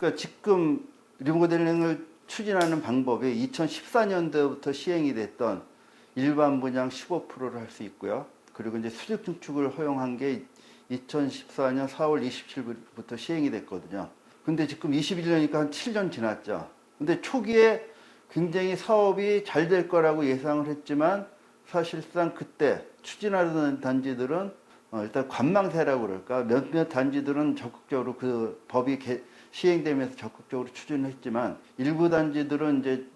그러니까 지금 리모델링을 추진하는 방법이 2014년도부터 시행이 됐던 일반 분양 15%를 할 수 있고요. 그리고 이제 수직 증축을 허용한 게 2014년 4월 27일부터 시행이 됐거든요. 근데 지금 21년이니까 한 7년 지났죠. 근데 초기에 굉장히 사업이 잘 될 거라고 예상을 했지만 사실상 그때 추진하던 단지들은 어, 일단 관망세라고 그럴까 몇몇 단지들은 적극적으로 그 법이 개- 시행되면서 적극적으로 추진했지만 일부 단지들은 이제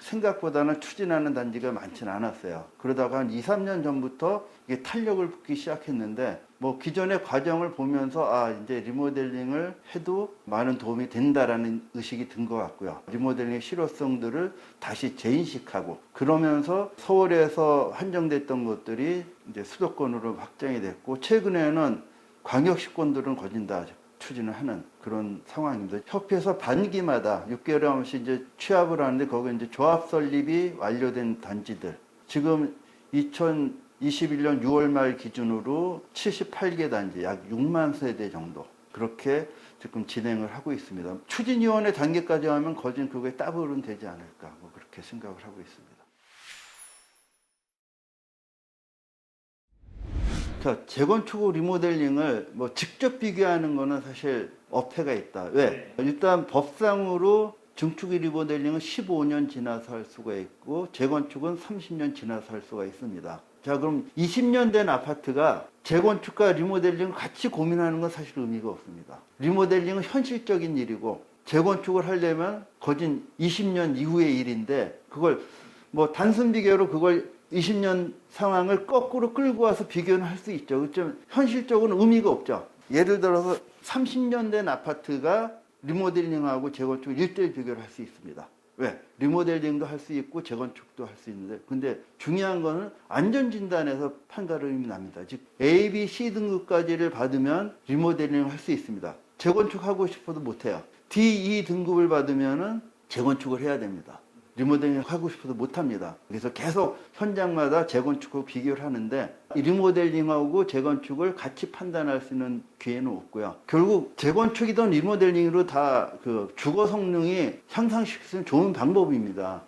생각보다는 추진하는 단지가 많지는 않았어요. 그러다가 한 2, 3년 전부터 이게 탄력을 붙기 시작했는데 뭐 기존의 과정을 보면서 아 이제 리모델링을 해도 많은 도움이 된다라는 의식이 든 것 같고요. 리모델링의 실효성들을 다시 재인식하고 그러면서 서울에서 한정됐던 것들이 이제 수도권으로 확장이 됐고 최근에는 광역시권들은 거진 다 추진을 하는 그런 상황입니다. 협회에서 반기마다 6개월에 한 번씩 이제 취합을 하는데 거기 이제 조합 설립이 완료된 단지들 지금 2021년 6월 말 기준으로 78개 단지 약 6만 세대 정도 그렇게 지금 진행을 하고 있습니다. 추진위원회 단계까지 하면 거진 그거에 따블은 되지 않을까 뭐 그렇게 생각을 하고 있습니다. 자, 재건축 리모델링을 뭐 직접 비교하는 거는 사실 어폐가 있다. 왜? 일단 법상으로 증축 리모델링은 15년 지나서 할 수가 있고 재건축은 30년 지나서 할 수가 있습니다. 자, 그럼 20년 된 아파트가 재건축과 리모델링을 같이 고민하는 건 사실 의미가 없습니다. 리모델링은 현실적인 일이고 재건축을 하려면 거진 20년 이후의 일인데 그걸 뭐 단순 비교로 그걸 20년 상황을 거꾸로 끌고 와서 비교는 할 수 있죠. 그렇지만 현실적으로는 의미가 없죠. 예를 들어서 30년 된 아파트가 리모델링하고 재건축을 1대1 비교를 할 수 있습니다. 왜? 리모델링도 할 수 있고 재건축도 할 수 있는데 근데 중요한 거는 안전진단에서 판가름이 납니다. 즉 A, B, C 등급까지를 받으면 리모델링을 할 수 있습니다. 재건축하고 싶어도 못해요. D, E 등급을 받으면은 재건축을 해야 됩니다. 리모델링 하고 싶어도 못합니다. 그래서 계속 현장마다 재건축하고 비교를 하는데 이 리모델링하고 재건축을 같이 판단할 수 있는 기회는 없고요. 결국 재건축이든 리모델링으로 다 그 주거 성능이 향상시킬 수 있는 좋은 방법입니다.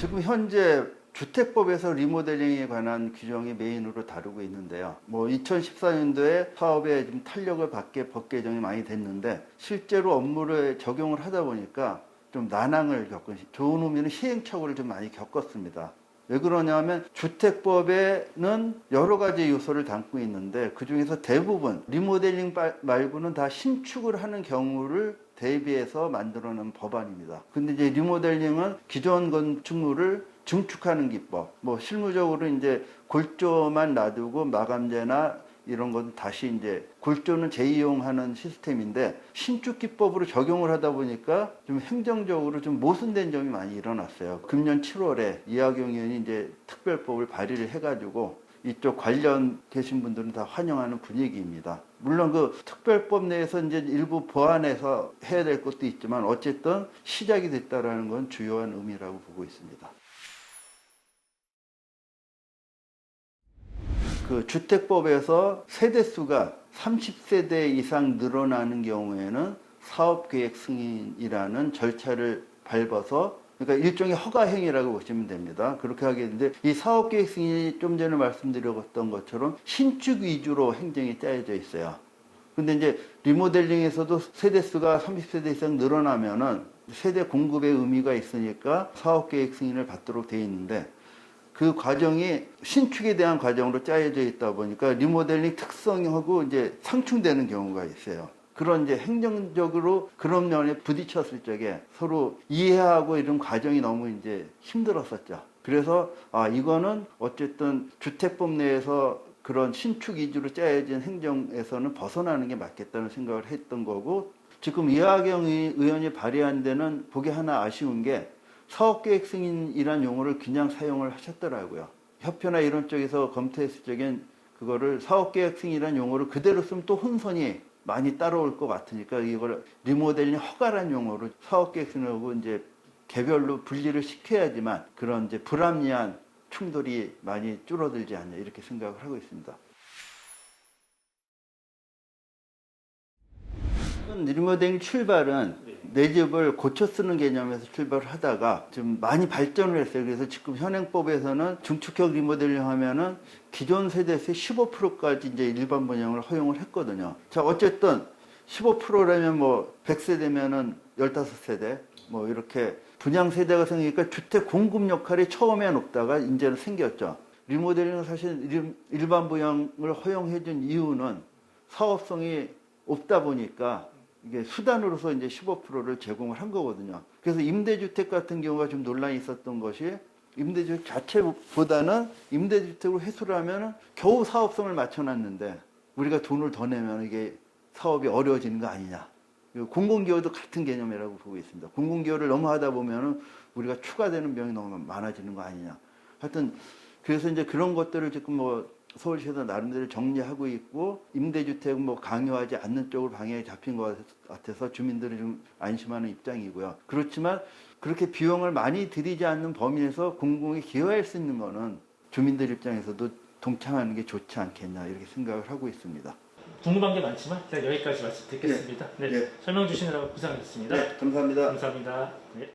지금 현재 주택법에서 리모델링에 관한 규정이 메인으로 다루고 있는데요. 뭐 2014년도에 사업에 좀 탄력을 받게 법 개정이 많이 됐는데 실제로 업무를 적용을 하다 보니까 좀 난항을 겪은 좋은 의미는 시행착오를 좀 많이 겪었습니다. 왜 그러냐면 주택법에는 여러 가지 요소를 담고 있는데 그 중에서 대부분 리모델링 바- 말고는 다 신축을 하는 경우를 대비해서 만들어놓은 법안입니다. 근데 이제 리모델링은 기존 건축물을 증축하는 기법, 뭐 실무적으로 이제 골조만 놔두고 마감재나 이런 건 다시 이제 골조는 재이용하는 시스템인데 신축 기법으로 적용을 하다 보니까 좀 행정적으로 좀 모순된 점이 많이 일어났어요. 금년 7월에 이하경 의원이 이제 특별법을 발의를 해가지고 이쪽 관련 계신 분들은 다 환영하는 분위기입니다. 물론 그 특별법 내에서 이제 일부 보완해서 해야 될 것도 있지만 어쨌든 시작이 됐다라는 건 주요한 의미라고 보고 있습니다. 그 주택법에서 세대 수가 30세대 이상 늘어나는 경우에는 사업계획 승인이라는 절차를 밟아서 그러니까 일종의 허가 행위라고 보시면 됩니다. 그렇게 하게 되는데 이 사업 계획 승인이 좀 전에 말씀드렸던 것처럼 신축 위주로 행정이 짜여져 있어요. 근데 이제 리모델링에서도 세대 수가 30세대 이상 늘어나면은 세대 공급의 의미가 있으니까 사업 계획 승인을 받도록 돼 있는데 그 과정이 신축에 대한 과정으로 짜여져 있다 보니까 리모델링 특성하고 이제 상충되는 경우가 있어요. 그런 이제 행정적으로 그런 면에 부딪혔을 적에 서로 이해하고 이런 과정이 너무 이제 힘들었었죠. 그래서 아 이거는 어쨌든 주택법 내에서 그런 신축 위주로 짜여진 행정에서는 벗어나는 게 맞겠다는 생각을 했던 거고 지금 이하경 의- 의원이 발의한 데는 보기 하나 아쉬운 게 사업계획 승인이란 용어를 그냥 사용을 하셨더라고요. 협회나 이런 쪽에서 검토했을 적엔 그거를 사업계획 승인이란 용어를 그대로 쓰면 또 혼선이 많이 따라올 것 같으니까 이걸 리모델링 허가란 용어로 사업 계획하고 이제 개별로 분리를 시켜야지만 그런 이제 불합리한 충돌이 많이 줄어들지 않냐 이렇게 생각을 하고 있습니다. 리모델링 출발은 네. 내 집을 고쳐 쓰는 개념에서 출발을 하다가 좀 많이 발전을 했어요. 그래서 지금 현행법에서는 중축형 리모델링 하면은 기존 세대에서 15%까지 이제 일반 분양을 허용을 했거든요. 자, 어쨌든 15%라면 뭐 100세대면은 15세대 뭐 이렇게 분양 세대가 생기니까 주택 공급 역할이 처음엔 없다가 이제는 생겼죠. 리모델링은 사실 일- 일반 분양을 허용해 준 이유는 사업성이 없다 보니까 이게 수단으로서 이제 15%를 제공을 한 거거든요. 그래서 임대주택 같은 경우가 좀 논란이 있었던 것이 임대주택 자체보다는 임대주택으로 회수를 하면 겨우 사업성을 맞춰놨는데 우리가 돈을 더 내면 이게 사업이 어려워지는 거 아니냐. 그리고 공공기여도 같은 개념이라고 보고 있습니다. 공공기여를 너무 하다 보면은 우리가 추가되는 병이 너무 많아지는 거 아니냐. 하여튼 그래서 이제 그런 것들을 지금 뭐 서울시에서 나름대로 정리하고 있고 임대주택 뭐 강요하지 않는 쪽으로 방향이 잡힌 것 같아서 주민들이 좀 안심하는 입장이고요. 그렇지만 그렇게 비용을 많이 들이지 않는 범위에서 공공이 기여할 수 있는 거는 주민들 입장에서도 동참하는 게 좋지 않겠냐 이렇게 생각을 하고 있습니다. 궁금한 게 많지만 제가 여기까지 말씀 듣겠습니다. 네, 네. 설명 주시느라고 고생하셨습니다. 감사합니다. 감사합니다. 네.